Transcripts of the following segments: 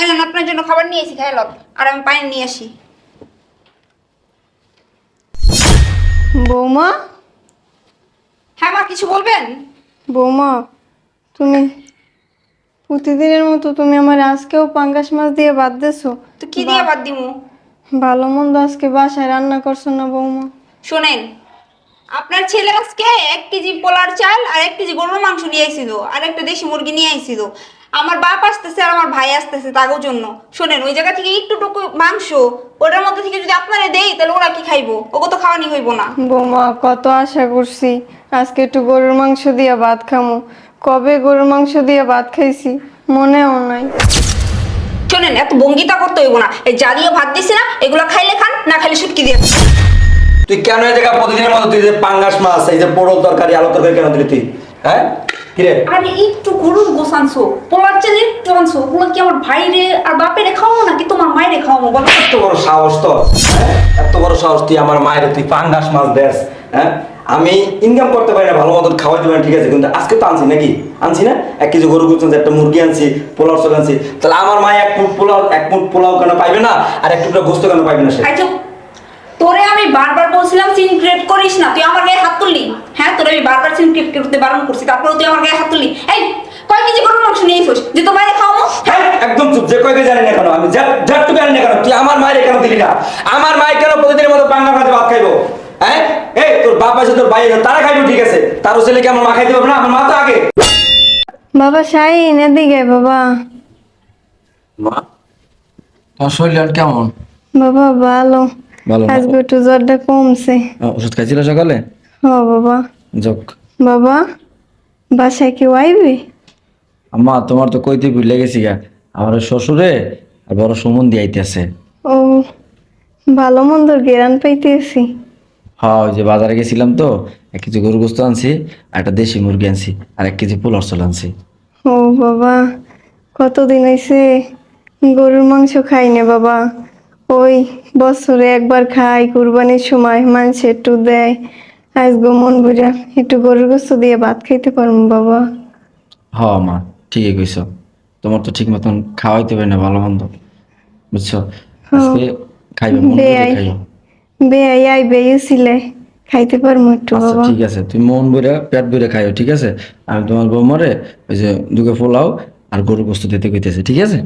আইলেন আপনার জন্য খাবার নিয়ে এসি খাই লব আর আমি পানি নিয়ে আসি। বৌমা? হ্যাঁ মা কিছু বলবেন? বৌমা তুমি প্রতিদিনের মতো তুমি আমার আজকেও পাঙ্গাস মাছ দিয়ে বাদ দেছো তো কি দিয়ে বাদ দিমু? ভালো মন্দ আজকে বাসায় রান্না করছ না বৌমা? শোনেন আপনার ছেলে আজকে এক কেজি পোলার চাল আর এক কেজি গরুর মাংস নিয়ে আইছিল আর একটা দেশি মুরগি নিয়ে আইছিল। আমার বাপ আসতেছে আর আমার ভাই আসতেছে তাগোর জন্য। শোনেন ওই জায়গা থেকে একটু টুকু মাংস ওটার মধ্যে থেকে যদি আপনারা দেই তাহলে ওরা কি খাইবো? ওকে তো খাওয়ানি হইব না। বৌমা কত আশা করছি। আজকে একটু গরুর মাংস দিয়ে ভাত খামো। কবে গরুর মাংস দিয়ে ভাত খাইছি? মনেও নাই। শোনেন এত বঙ্গিতা করতে হইব না। এই জালিও ভাত দিছি না এগুলো খাইলে খান না খাইলে সুটকি দিয়ে খান। তুই কেন এই জায়গা প্রতিদিনের মতো তুই যে পাঙ্গাস মাছ এই যে পোড়ো তরকারি আলু তরকারি কেন দিলি তুই? হ্যাঁ? কিরে? আরে একটু গরুর গোস আনছো পোলার চাল একটু আনছো ওগুলো কি আমার ভাইরে আর বাপেরে খাওয়াবো নাকি তোমার মায়েরে খাওয়াবো? বলো এত বড় সাহস তো হ্যাঁ? এত বড় সাহস তুই আমার মায়ের তুই পাঙ্গাস মাছ দেস হ্যাঁ? আমি ইনকাম করতে পারি না ভালো মতন খাওয়াই দেবেন ঠিক আছে? কিন্তু আজকে তো আনছি নাকি? আনছি না? এক কেজি গরু গুছ একটা মুরগি আনছি পোলাও চলে আনছি। তাহলে আমার মা এক মুঠ পোলাও এক মুঠ পোলাও কেন পাইবে না? আর এক টুকরা গোস্ত কেন পাইবে না সে? আই চুপ। তোরে আমি বারবার বলছিলাম সিনক্রেট করিস না তুই আমার গায়ে হাত তুললি। হ্যাঁ তোরে আমি বারবার সিনক্রেট করতে বারণ করছি তারপরে তুই আমার গায়ে হাত তুললি। এই কয় কেজি গরুর মাংস নিয়ে এসোস যে তোর বাইরে খাওয়াবো? হ্যাঁ একদম চুপ যে কয়েকে জানি না কেন আমি যাট্টু জানি না কেন তুই আমার মায়ের কেন দিলি না? আমার মায়ের কেন প্রতিদিনের মতো পাঙ্গা ভাতে ভাত খাইবো? হ্যাঁ? এই তোর বাপ আছে তোর ভাই আছে তারা খাইবো ঠিক আছে। তার ছেলেকে আমার মা খাইতে পারবে না আমার মা তো আগে। বাবা শাহিন এদিকে বাবা। মা তোমার শরীর আর কেমন? বাবা ভালো। ভালো আজকে একটু জ্বরটা কমছে। ওষুধ খাইছিল সকালে? ও বাবা। যোগ বাবা বাসায় কেউ আইবে? আম্মা তোমার তো কইতে ভুলে গেছি গা। আমার শ্বশুরে আর বড় আইতেছে। ও ভালো মন্দ গেরান পাইতেছি। হ্যাঁ ওই যে বাজারে গেছিলাম তো এক কেজি গরু গোস্ত আনছি আর একটা দেশি মুরগি আনছি আর এক কেজি পোলার চল আনছি। ও বাবা কতদিন হয়েছে গরুর মাংস খাই না বাবা? ওই বছরে একবার খাই কুরবানির সময় মানুষ একটু দেয়। আজগো মন বুঝা একটু গরুর গোস্ত দিয়ে ভাত খাইতে পারব বাবা। হ মা ঠিকই কইছ। তোমার তো ঠিক মতন খাওয়াইতে পারি না ভালো মন্দ। বুঝছ? আজকে খাইবে মন করে বেয়াই। আই বেয়েছিলে খাইতে পারব একটু আচ্ছা বাবা। ঠিক আছে। তুমি মন ভরে পেট ভরে খাইও ঠিক আছে? আমি তোমার বৌমারে ওই যে দুকে পোলাও আর গরু গোস্ত দিতে কইতেছে ঠিক আছে?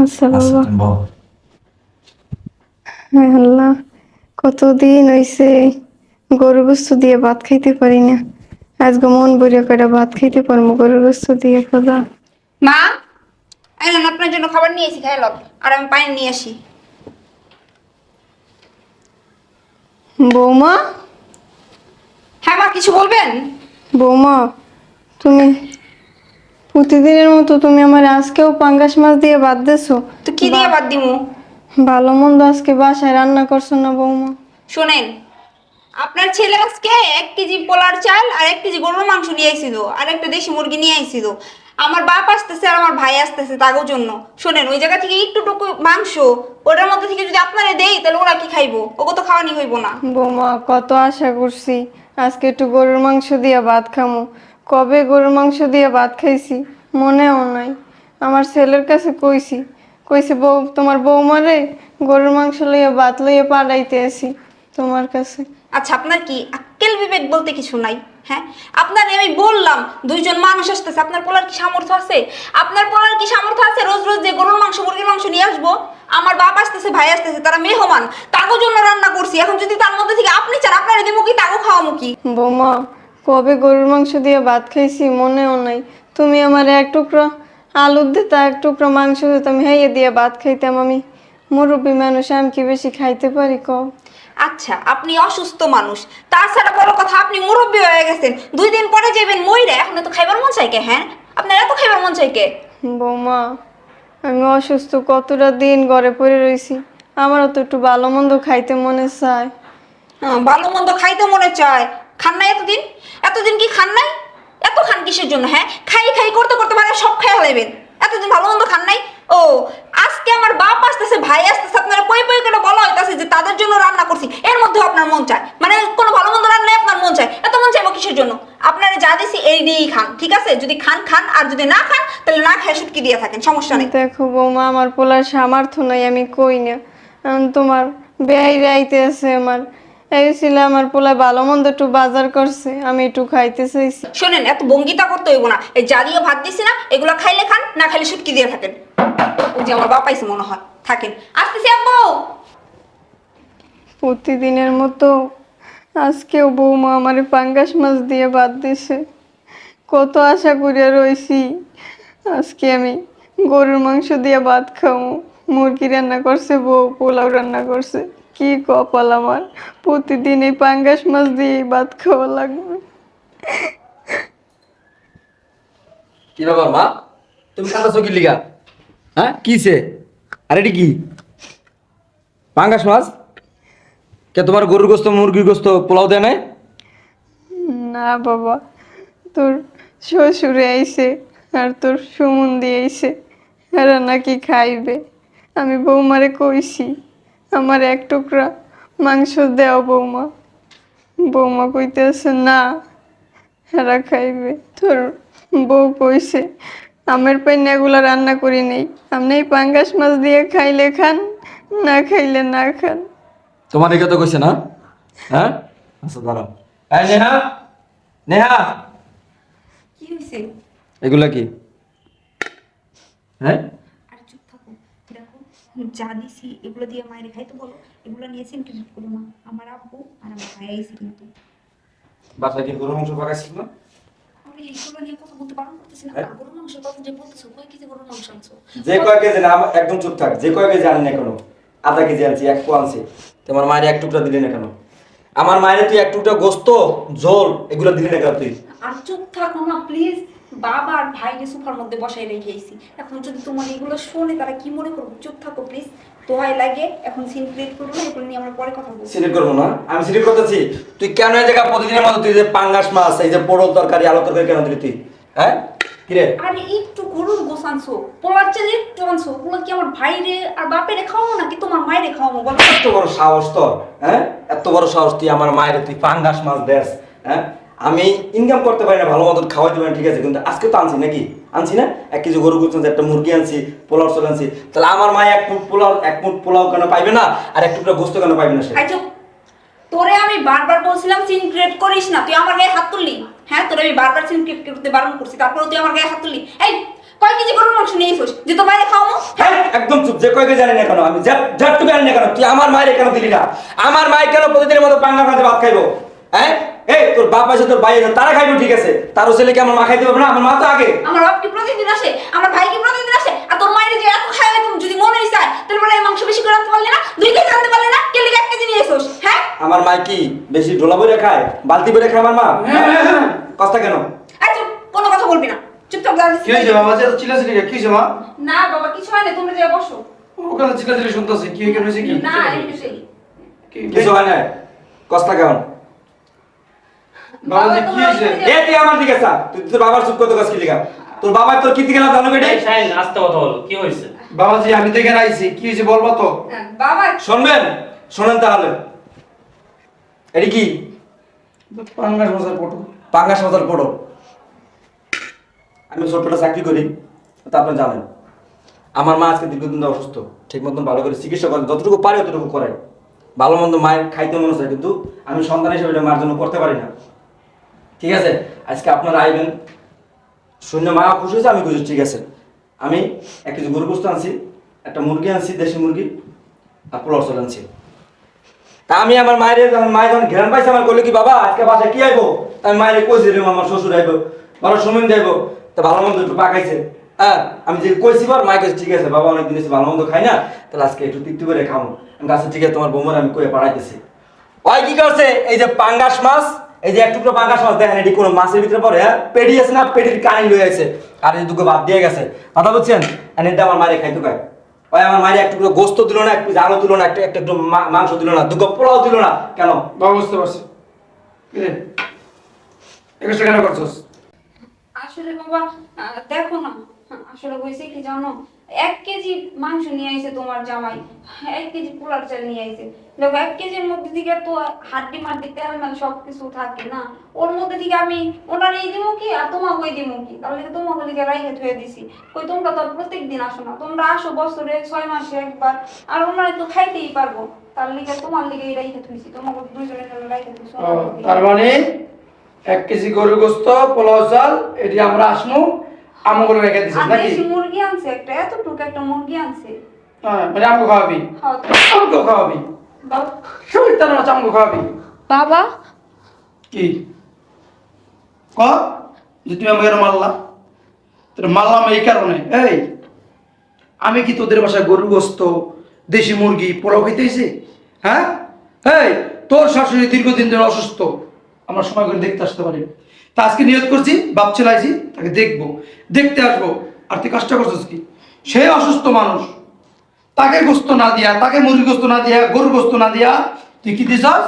আচ্ছা আচ্ছা বাবা তুমি বও। হায় আল্লাহ কতদিন হইছে গরু গোস্ত দিয়ে ভাত খাইতে পারি না। আজকে মন ভরে করে ভাত খাইতে পারব গরু গোস্ত দিয়ে খোদা। মা আপনার জন্য খাবার নিয়ে এসি খাই লব আর আমি পানি নিয়ে আসি। বৌমা? হ্যাঁ মা কিছু বলবেন? বৌমা তুমি প্রতিদিনের মতো তুমি আমার আজকেও পাঙ্গাস মাছ দিয়ে বাদ দেছো। তো কি দিয়ে বাদ দিমু? ভালো মন্দ আজকে বাসায় রান্না করছ না বৌমা? শোনেন আপনার ছেলে আজকে এক কেজি পোলার চাল আর এক কেজি গরুর মাংস নিয়ে আইছিল আর একটা দেশি মুরগি নিয়ে আইছিল। আমার বাপ আসতেছে আর আমার ভাই আসতেছে তাগোর জন্য। শোনেন ওই জায়গা থেকে একটু টুকু মাংস ওটার মধ্যে থেকে যদি আপনারা দেই তাহলে ওরা কি খাইবো? ওকে তো খাওয়ানি হইব না। বৌমা কত আশা করছি আজকে একটু গরুর মাংস দিয়ে ভাত খামো। কবে গরুর মাংস দিয়ে ভাত খাইছি মনেও নাই। আমার ছেলের কাছে কইছি কইছে বউ তোমার বৌমারে গরুর মাংস লইয়া ভাত লইয়া পাঠাইতে আসি তোমার কাছে। আচ্ছা আপনার কি আক্কেল বিবেক বলতে কিছু নাই? হ্যাঁ? আপনার আমি বললাম দুইজন মানুষ আসতেছে আপনার পোলার কি সামর্থ্য আছে? আপনার পোলার কি সামর্থ্য আছে রোজ রোজ যে গরুর মাংস মুরগির মাংস নিয়ে আসব? আমার বাপ আসতেছে ভাই আসতেছে তারা মেহমান তাগো জন্য রান্না করছি। এখন যদি তার মধ্যে থেকে আপনি চান আপনার দিমু কি তাগো খাওয়ামু কি? বৌমা কবে গরুর মাংস দিয়ে ভাত খাইছি মনেও নাই। তুমি আমার এক টুকরো আলুর দিতা এক টুকরো মাংস দিতাম হেয়ে দিয়ে ভাত খাইতাম আমি। মুরব্বী মানুষ আমি কি বেশি খাইতে পারি কও? আচ্ছা আপনি অসুস্থ মানুষ। তাছাড়া বড় কথা আপনি মুরব্বী হয়ে গেছেন। দুই দিন পরে যাবেন মইরে এখন তো খাইবার মন চাই কে হ্যাঁ? আপনার এত খাইবার মন চাই কে? বৌমা আমি অসুস্থ কতটা দিন ঘরে পড়ে রয়েছি আমারও তো একটু ভালো মন্দ খাইতে মনে চায়। হ্যাঁ, ভালো মন্দ খাইতে মনে চায়। খান নাই এতদিন? এতদিন কি খান নাই? এত খান কিসের জন্য হ্যাঁ? খাই খাই করতে করতে সব খাই হলাইবেন এতদিন ভালো মন্দ খান নাই। ও, আজকে আমার বাপ আসতেছে, ভাই আসতেছে, আপনারা পই পই করে বলা হইতাছে যে তাদের জন্য রান্না করছি। এর মধ্যেও আপনার মন চায়। মানে কোনো ভালো মন্দ রান্নায় আপনার মন চায়। এত মন চাইব কিসের জন্য? আপনারা যা দিছি এই দিয়েই খান, ঠিক আছে? যদি খান খান, আর যদি না খান, তাহলে না খায় শুটকি দিয়ে থাকেন, সমস্যা নেই। দেখো বৌমা, আমার পোলার সামর্থ্য নাই, আমি কই না। তোমার বেয়াই রাইতে আছে আমার। এই ছিল আমার পোলা ভালো মন্দ একটু বাজার করছে আমি একটু খাইতে চাইছি। শোনেন এত বঙ্গিতা করতে হইব না। এই জাতীয় ভাত দিছি না এগুলো খাইলে খান না খাইলে শুটকি দিয়ে থাকেন। ওই যে আমার বাপাইছে মনে হয় থাকেন। আসতেছি আব্বু। প্রতিদিনের মতো আজকেও বৌমা আমার পাঙ্গাস মাছ দিয়ে বাদ দিছে। কত আশা করিয়া রইছি আজকে আমি গরুর মাংস দিয়ে ভাত খাব মুরগি রান্না করছে বউ পোলাও রান্না করছে। কি কপাল আমার? প্রতিদিন এই পাঙ্গাস মাছ দিয়ে ভাত খাওয়া লাগবে। কি ব্যাপার মা? তুমি কাঁদাছো কি লিগা? হ্যাঁ কিসে আরে এটি কি? পাঙ্গাস মাছ? কে তোমার গরুর গোস্ত মুরগির গোস্ত পোলাও দেয় নাই? না বাবা তোর শ্বশুরে আইছে আর তোর সুমন্দি আইছে। এরা নাকি খাইবে। আমি বৌমারে কইছি। আমার এক টুকরা মাংস দেও বৌমা। বৌমা কইতেছে না এরা খাইবে। তোর বউ কইছে আমের পাইন এগুলো রান্না করি নেই। আপনি এই পাঙ্গাস মাছ দিয়ে খাইলে খান না খাইলে না খান। তোমার একে তো কইছে না? হ্যাঁ? আচ্ছা দাঁড়াও। এই নেহা নেহা। কি হয়েছে এগুলা কি? হ্যাঁ? যা দিছি এগুলো দিয়ে মায়ের খাইতে বলো। এগুলো নিয়েছি ইন্টারনেট করো মা আমার আব্বু আর আমার ভাই আইসি কিন্তু বাসায় কি গরুর মাংস পাকাইছিল না। হ্যাঁ? যে কয় কেজি না আমার- একদম চুপ থাক। যে কয় কেজি আনি না কেন? আধা কেজি আনছি এক পো আনছি। তোমার মায়ের এক টুকরা দিলি না কেন? আমার মায়ের তুই এক টুকরা গোস্ত ঝোল এগুলো দিলি না কেন তুই? আর চুপ থাকো না প্লিজ বাবা আর ভাইকে সোফার মধ্যে বসাই রেখেছি এখন যদি তোমার এগুলো শোনে তারা কি মনে করব? চুপ থাকো প্লিজ দোহাই লাগে। এখন সিন ক্রিয়েট করব না? এগুলো নিয়ে আমরা পরে কথা বলব। সিলেক্ট করব না? আমি সিলেক্ট করতেছি। তুই কেন এই জায়গা প্রতিদিনের মতো তুই যে পাঙ্গাস মাছ এই যে পোড়ল তরকারি আলু তরকারি কেন দিলি তুই? হ্যাঁ? কিরে আরে একটু গরুর গোস আনছো। পোলার চেয়ে একটু আনছো। ওগুলো কি আমার ভাইরে আর বাপেরে খাওয়াবো নাকি তোমার মায়েরে খাওয়াবো? বলো। এত বড় সাহস তোর হ্যাঁ? এত বড় সাহস তুই আমার মায়ের তুই পাঙ্গাস মাছ দেস হ্যাঁ? আমি ইনকাম করতে পারি না ভালো মতো খাওয়াইতে পারি ঠিক আছে? কিন্তু আজকে তো আনছি নাকি? আনছি না? এক কেজি গরু গুছ একটা মুরগি আনছি পোলাও চলে আনছি। তাহলে আমার মায়ে এক মুঠ পোলাও এক মুঠ পোলাও কেন পাইবে না? আর এক টুকরা গোস্ত কেন পাইবে না সে? তোরে আমি বারবার বলছিলাম সিন ক্রিয়েট করিস না। তুই আমার গায়ে হাত তুললি? হ্যাঁ তোরে আমি বারবার সিন ক্রিয়েট করতে বারণ করছি তারপরে তুই আমার গায়ে হাত তুললি। এই কয় কেজি গরুর মাংস নিয়ে এসোস? যে তোর বাইরে খাওয়াবো হ্যাঁ একদম চুপ। যে কয়েকে জানি না কেন? আমি যাটটুকু জানি না কেন? তুই আমার মায়ের কেন দিলি না। আমার মায়ের কেন প্রতিদিনের মতো পাঙ্গা খাতে ভাত খাইবো? হ্যাঁ? এই তোর বাপ আছে তোর ভাই আছে তারা খাইবো ঠিক আছে। তারও ছেলেকে আমার মা খাইতে পারবে না আমার মা তো আগে। আমার বাপ কি প্রতিদিন আসে? আমার ভাই কি প্রতিদিন আসে? আর তোর মায়ের যে এত তুমি যদি মনে চায় তাহলে বলে মাংস বেশি করে আনতে পারলি না দুই কেজি আনতে পারলি না কে লিগে এক কেজি নিয়ে এসোস হ্যাঁ? আমার মা কি বেশি ঢোলা বইরে খায় বালতি বইরে খায় আমার মা? কষ্ট কেন? এই চুপ কোনো কথা বলবি না। চুপচাপ দাঁড়িয়ে কি হয়েছে বাবা? যে চিল্লাচিল্লি কি হয়েছে মা না বাবা কিছু হয় না তুমি যে বসো। ওখানে চিল্লাচিল্লি শুনতেছি কি কি হয়েছে? কি না কি- কিছু হয় না কষ্ট কেমন? বাবা কি হয়েছে? এ তুই আমার দিকে চা তুই তোর বাবার চুপ করতে কাজ কি লিখা তোর বাবা তোর কি দিকে না জানো বেটে? এই আস্তে কথা বলো কি হয়েছে? বাবাজি আমি তো এখানে আইছি কি হয়েছে বলবা তো। হ্যাঁ, বাবা শুনবেন? শোনেন তাহলে। এটি কি? পাঙ্গাস মশার ফটো। পাঙ্গাস মজার পড়ো আমি ছোট্টটা চাকরি করি তা আপনি জানেন। আমার মা আজকে দীর্ঘদিন অসুস্থ। ঠিক মতন ভালো করে চিকিৎসা করে যতটুকু পারে ততটুকু করে ভালো মন্দ মায়ের খাইতে মনে চায় কিন্তু আমি সন্তান হিসেবে মার জন্য করতে পারি না। ঠিক আছে? আজকে আপনারা আইবেন শূন্য মা খুশি হয়েছে, আমি খুশি ঠিক আছে? আমি এক কিছু গরু গোস্ত আনছি, একটা মুরগি আনছি, দেশি মুরগি, আর পোলাও আনছি। তা আমি আমার মায়ের যখন মায়ের যখন ঘেরান পাইছে, আমার করলে কি, বাবা, আজকে বাসায় কি আইবো? আমি মায়ের কইছি, রে আমার শ্বশুর আইবো, ভালো সময় দেবো তা ভালো মন্দ একটু পাকাইছে। হ্যাঁ আমি যে কইছি বার মায়ের কাছে ঠিক আছে, বাবা অনেক দিন এসে ভালো মন্দ খাই না, তাহলে আজকে একটু তৃপ্তি করে খামো। আমি কাছে ঠিক আছে, তোমার বৌমার আমি কয়ে পাড়াইতেছি। ওই কি করছে? এই যে পাঙ্গাস মাছ এই যে এক টুকরো পাঙ্গাস মাছ দেখেন এটি কোনো মাছের ভিতরে পড়ে হ্যাঁ? পেডি আছে না? পেডির কানি লয়ে আছে। আর এই দুটো বাদ দিয়ে গেছে। কথা বুঝছেন? আর এটা আমার মায়ের খাইতে খায় ওই আমার মায়ের এক টুকরো গোস্ত দিল না একটু আলু দিল না একটা একটা মাংস দিল না দুটো পোলাও দিল না। কেন? বাবা বুঝতে পারছি। রে কেন করছস আসলে বাবা দেখো না। আসলে হয়েছে কি জানো? এক কেজি মাংস নিয়ে আইছে তোমার জামাই, এক কেজি পোলার চাল নিয়ে আইছে। দেখো, এক কেজির মধ্যে থেকে তো হাড্ডি মাড্ডি, তেল মেল সব কিছু থাকে না। ওর মধ্যে থেকে আমি ওনার এই দিমু কি আর তোমাকে ওই দিমু কি? তাহলে তোমাকে লিখে রাইখে ধুয়ে দিছি। কই, তোমরা তো প্রত্যেক দিন আসো না। তোমরা আসো বছরে ছয় মাসে একবার। আর ওনারা তো খাইতেই পারব। তার লিগে তোমার লিগে রাইখে ধুইছি তোমাকে দুইজনের জন্য রাইখে ধুইছি তার মানে এক কেজি গরুর গোস্ত, পোলাও চাল, এটি আমরা আসমু। রেখে দিছিস নাকি? দেশি মুরগি আনছে একটা এতটুকু একটা মুরগি আনছে। হ্যাঁ মানে খাওয়াবি। খাওয়াবি? বাবা আমাকে খাওয়াবি? বাবা। কি? ক? যে তুমি আমাকে মারলা? তোর মারলাম এই কারণে। এই আমি কি তোদের বাসায় গরুর গোস্ত দেশি মুরগি পোলাও খাইতেছি? হ্যাঁ? এই তোর শাশুড়ি দীর্ঘদিন ধরে অসুস্থ। আমরা সময় করে দেখতে আসতে পারি। তা আজকে নিয়ত করছি বাপ ছেলাইছি তাকে দেখব। দেখতে আসব। আর তুই কাজটা করছিস কি? সে অসুস্থ মানুষ। তাকে গোস্ত না দিয়া তাকে মুরগি গোস্ত না দিয়া গরু গোস্ত না দিয়া তুই কি দিছস?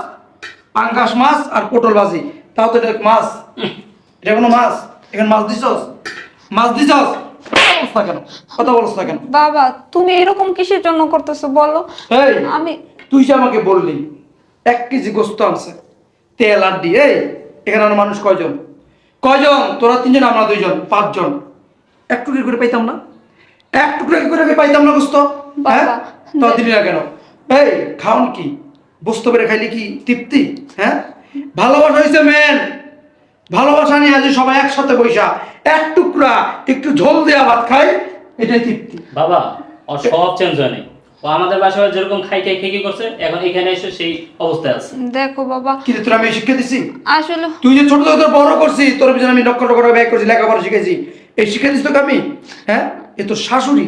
পাঙ্কাশ মাছ আর পটল ভাজি। তাও তো এটা মাছ। এটা কোনো মাছ? এখানে মাছ দিছস? মাছ দিছস? কথা কেন? কথা বলছ না কেন? বাবা তুমি এরকম কিসের জন্য করতেছো বলো? এই আমি তুই যে আমাকে বললি এক কেজি গোস্ত আনছে। তেল আর দিয়ে এই এখানে আর মানুষ কয়জন? কয়জন? তোরা তিনজন আমরা দুইজন পাঁচজন। এক টুকরি করে পাইতাম না? এক টুকরি করে কি পাইতাম না গোস্ত হ্যাঁ? তো দিলি না কেন? এই খাওন কি? বস্তু বেড়ে খাইলে কি? তৃপ্তি? হ্যাঁ? ভালোবাসা হয়েছে মেন ভালোবাসা নিয়ে আজ সবাই একসাথে বৈশা এক টুকরা একটু ঝোল দেওয়া ভাত খাই এটাই তৃপ্তি। বাবা স্বভাব চেঞ্জ হয়নি ও আমাদের বাসায় যেরকম খাই খাই খেয়ে করছে এখন এখানে এসে সেই অবস্থায় আছে। দেখো বাবা। কিন্তু তোরা আমি শিক্ষা দিছি? আসলে তুই যে ছোট থেকে বড় করছি তোর পিছনে আমি লক্ষ লক্ষ টাকা ব্যয় করছি লেখাপড়া শিখেছি এই শিক্ষা দিস তোকে আমি? হ্যাঁ? এ তোর শাশুড়ি।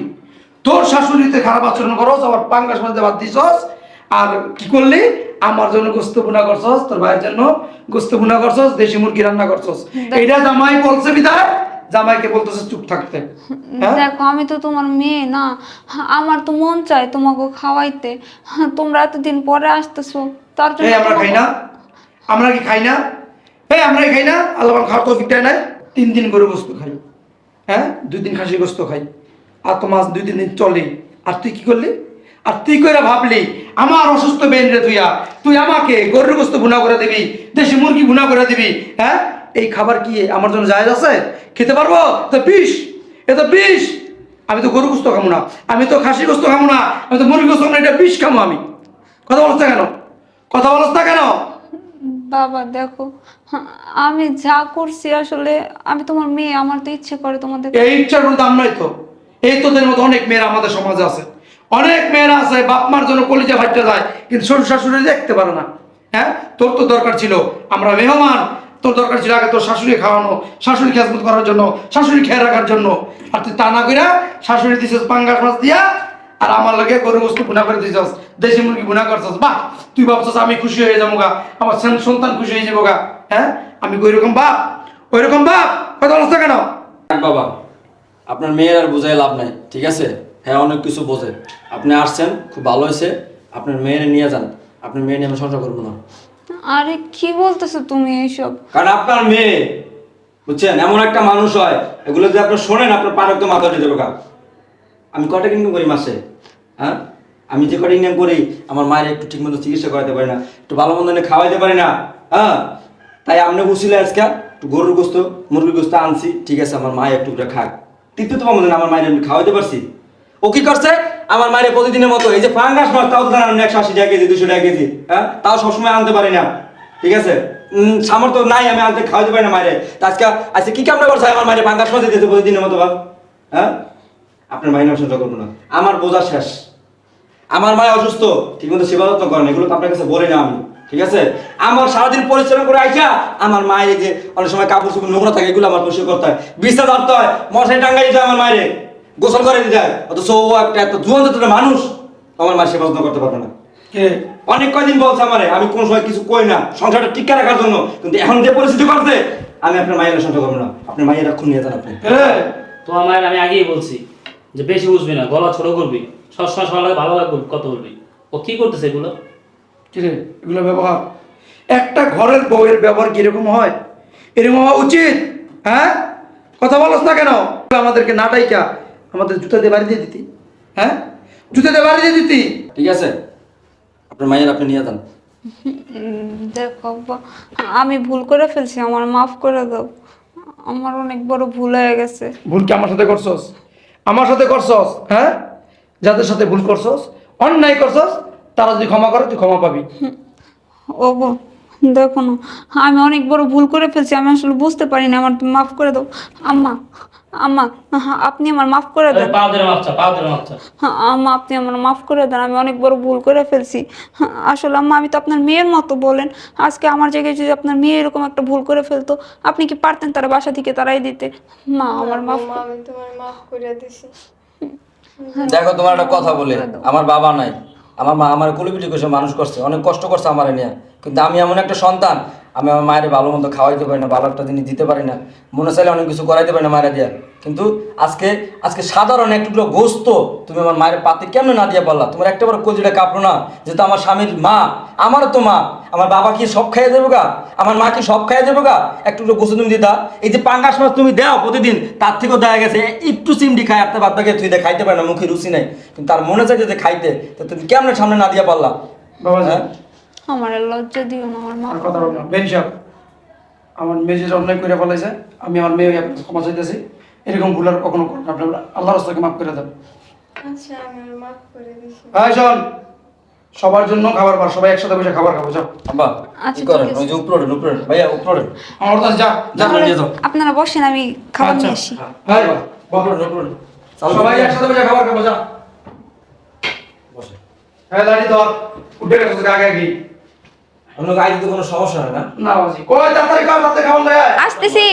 তোর শাশুড়িতে খারাপ আচরণ করস আবার পাঙ্গাস মাঝে বাদ দিছস। আর কি করলি? আমার জন্য গোস্ত বুনা করছস তোর ভাইয়ের জন্য গোস্ত বুনা করছস দেশি মুরগি রান্না করছস। এটা জামাই বলছে বিদায়। জামাইকে বলতেছে চুপ থাকতে। হ্যাঁ? দেখো আমি তো তোমার মেয়ে না। আমার তো মন চায় তোমাকে খাওয়াইতে। তোমরা এতদিন পরে আসতেছো তার জন্য আমরা খাই না। আমরা কি খাই না? এই আমরা খাই না? আল্লাহ খাওয়ার তৌফিক দেয় না তিন দিন গরু গোস্ত খাই। হ্যাঁ? দুই দিন খাসি গোস্ত খাই। আর তো মাছ দুই তিন দিন চলে। আর তুই কি করলি? আর তুই করে ভাবলি আমার অসুস্থ বেন রে তুইয়া তুই আমাকে গরুর গোস্ত ভুনা করে দিবি দেশি মুরগি ভুনা করে দিবি হ্যাঁ? এই খাবার কি আমার জন্য জায়েজ আছে? খেতে পারব? তো বিষ এ তো বিষ। আমি তো গরু গোস্ত খাব না আমি তো খাসি গোস্ত খাব না আমি তো মুরগি গোস্ত খাব না এটা বিষ খাব আমি। কথা বলছ না কেন? কথা বলছ না কেন? বাবা দেখো আমি যা করছি আসলে আমি তোমার মেয়ে আমার তো ইচ্ছে করে তোমাদের এই ইচ্ছার কোনো দাম নাই তো। এই তোদের মতো অনেক মেয়েরা আমাদের সমাজে আছে। অনেক মেয়েরা আছে বাপ মার জন্য কলিজা ফাটতে যায় কিন্তু শ্বশুর শাশুড়ি দেখতে পারে না। হ্যাঁ? তোর তো দরকার ছিল আমরা মেহমান তোর দরকার ছিল আগে তোর শাশুড়ি খাওয়ানো শাশুড়ি খেজমত করার জন্য শাশুড়ি খেয়ে রাখার জন্য। আর তুই তা না কইরা শাশুড়ি দিছিস পাঙ্গাস মাছ দিয়া, আর আমার লগে গরু বস্তু গুণা করে দিছস, দেশি মুরগি গুণা করছস। বাহ, তুই ভাবছস আমি খুশি হয়ে যাব গা, আমার সন্তান খুশি হয়ে যাব গা হ্যাঁ? আমি ওই রকম বাপ? ওই রকম বাপ? কথা কেন? বাবা, আপনার মেয়ের আর বোঝাই লাভ নাই, ঠিক আছে? হ্যাঁ অনেক কিছু বোঝে। আপনি আসছেন, খুব ভালো হয়েছে। আপনার মেয়ের নিয়ে যান। আপনার মেয়ে নিয়ে আমি সংসার করব না। আরে কি বলতেছো তুমি এইসব? কারণ আপনার মেয়ে, বুঝছেন? এমন একটা মানুষ হয়, এগুলো যদি আপনি শোনেন, আপনার পার একদম মাথা উঠে যাবে। আমি কয়টা ইনকাম করি মাসে? হ্যাঁ? আমি যে কটা ইনকাম করি, আমার মায়ের একটু ঠিকমতো চিকিৎসা করাতে পারি না, একটু ভালো মন্দ খাওয়াইতে পারি না হ্যাঁ? তাই আপনি বুঝছিলে আজকে, একটু গরুর গোস্ত, মুরগির গোস্ত আনছি, ঠিক আছে, আমার মা একটু খাক। তৃতীয় তো মনে আমার মায়ের আমি খাওয়াইতে পারছি। ও কি করছে? আমার মায়ের প্রতিদিনের মতো, এই যে ফাঙ্গাস মাছ, তাও জানেন একশো আশি টাকা কেজি দুশো টাকা কেজি হ্যাঁ? তাও সবসময় আনতে পারি না, ঠিক আছে? সামর্থ্য নাই, আমি আনতে খাওয়াতে পারি না মায়ের। আজকে আজকে কি কামনা করছে? আমার মায়ের ফাঙ্গাস মাছ দিতেছে প্রতিদিনের মতো, বাপ হ্যাঁ? আপনার মায়ের নাম করব না। আমার বোঝা শেষ। আমার মায়ের অসুস্থ ঠিক মতো সেবা যত্ন করেন এগুলো তো আপনার কাছে বলি না আমি, ঠিক আছে? আমার সারাদিন পরিশ্রম করে আইসা, আমার মায়ের যে অনেক সময় কাপড় চোপড় নোংরা থাকে, এগুলো আমার পরিষ্কার করতে হয়। বিছনা ধরতে হয় মশাই টাঙ্গাই দিতে হয় আমার মায়ের। গোসল করে দিতে হয়। অথচ ও একটা এত জুয়ান্ত একটা মানুষ আমার মায়ের সেবা যত্ন করতে পারবে না। কে? অনেক কয়দিন বলছে আমারে আমি কোনো সময় কিছু কই না সংসারটা টিকা রাখার জন্য। কিন্তু এখন যে পরিস্থিতি করছে আমি আপনার মায়ের সংসার করব না। আপনার মায়ের রাখুন নিয়ে যান আপনি। তো আমার আমি আগেই বলছি যে বেশি বুঝবি না গলা ছোট করবি সবসময় সবার লাগে ভালো লাগবে কত বলবি। ও কি করতেছে এগুলো? এগুলো ব্যবহার? একটা ঘরের বউয়ের ব্যবহার কীরকম হয়? এরকম হওয়া উচিত? হ্যাঁ? কথা বলস না কেন? আমাদেরকে না ডাইকা। আমাদের জুতা দিয়ে বাড়ি দিয়ে দিতি। হ্যাঁ? জুতা দিয়ে বাড়ি দিয়ে দিতি। ঠিক আছে। আপনার মায়ের আপনি নিয়ে যান। দেখো আব্বা, আমি ভুল করে ফেলছি আমার মাফ করে দাও। আমার অনেক বড় ভুল হয়ে গেছে। ভুল কি আমার সাথে করছস? আমার সাথে করছস? হ্যাঁ? যাদের সাথে ভুল করছস অন্যায় করছস তারা যদি ক্ষমা করে তুই ক্ষমা পাবি। ওগো দেখো না আমি অনেক বড় ভুল করে ফেলছি আমি আসলে বুঝতে পারি না আমার তুমি মাফ করে দাও। আম্মা আম্মা হ্যাঁ, আপনি আমার মাফ করে দেন। পা ধরে মাপচা পা ধরে মাপচা হ্যাঁ, আম্মা আপনি আমার মাফ করে দেন আমি অনেক বড় ভুল করে ফেলছি। আসলে আম্মা আমি তো আপনার মেয়ের মতো বলেন। আজকে আমার জায়গায় যদি আপনার মেয়ে এরকম একটা ভুল করে ফেলতো আপনি কি পারতেন তারা বাসা থেকে তারাই দিতে? মা আমার মাফ আমি তোমার মাফ করে দিছি। দেখো তোমার একটা কথা বলে। আমার বাবা নাই। আমার মা আমার কুলিপিটি করছে মানুষ করছে অনেক কষ্ট করছে আমার নিয়ে। কিন্তু আমি এমন একটা সন্তান আমি আমার মায়ের ভালো মন্দ খাওয়াইতে পারি না ভালো একটা জিনিস দিতে পারি না। মনে চাইলে অনেক কিছু করাইতে পারি না মায়ের দিয়া। কিন্তু আজকে আজকে সাধারণ একটুকরো গোস্ত তুমি আমার মায়ের পাতে কেমনে না দিয়ে পারলা? তোমার একটা বার কজিটা কাঁপলো না? যেহেতু আমার স্বামীর মা আমারও তো মা। আমার বাবা কি সব খাইয়ে দেবো গা? আমার মা কি সব খাইয়ে দেবো গা? একটু গোস্ত তুমি দিতা। এই যে পাঙ্গাস মাছ তুমি দাও প্রতিদিন তার থেকেও দেখা গেছে একটু চিমটি খায় আপনার বাদ তুই দেখ খাইতে পারে না মুখে রুচি নাই। কিন্তু তার মনে চাইছে যে খাইতে তো তুমি কেমন সামনে না দিয়ে পারলা? বাবাজি হ্যাঁ? আমার লজ্জা দিও না আমার আর কথা বললাম বেন সাহেব আমার মেয়ে যেটা অন্যায় করে ফেলাইছে আমি আমার মেয়ে আপনাকে ক্ষমা চাইতেছি। এরকম ভুল আর কখনো করবেন না। আপনারা আল্লাহ রাস্তাকে মাফ করে দেন। আচ্ছা আমি মাফ করে দিছি। ভাই শোন সবার জন্য খাবার পার সবাই একসাথে বসে খাবার খাব যাও। আব্বা আচ্ছা, কি করেন? ওই যে উপরে উপরে ভাইয়া উপরে আমার কাছে যা যা। নিয়ে যাও আপনারা বসেন আমি খাবার আচ্ছা। নিয়ে আসি। ভাই উপরে উপরে সবাই একসাথে বসে খাবার খাব যা। বসে। হ্যাঁ দাঁড়িয়ে ধর। উঠে গেছে আগে আগে। অন্য গাড়িতে কোনো সমস্যা হয় না। না বাজি কয় তাড়াতাড়ি খাও তাড়াতাড়ি খাওয়া দেয় আসতেছি।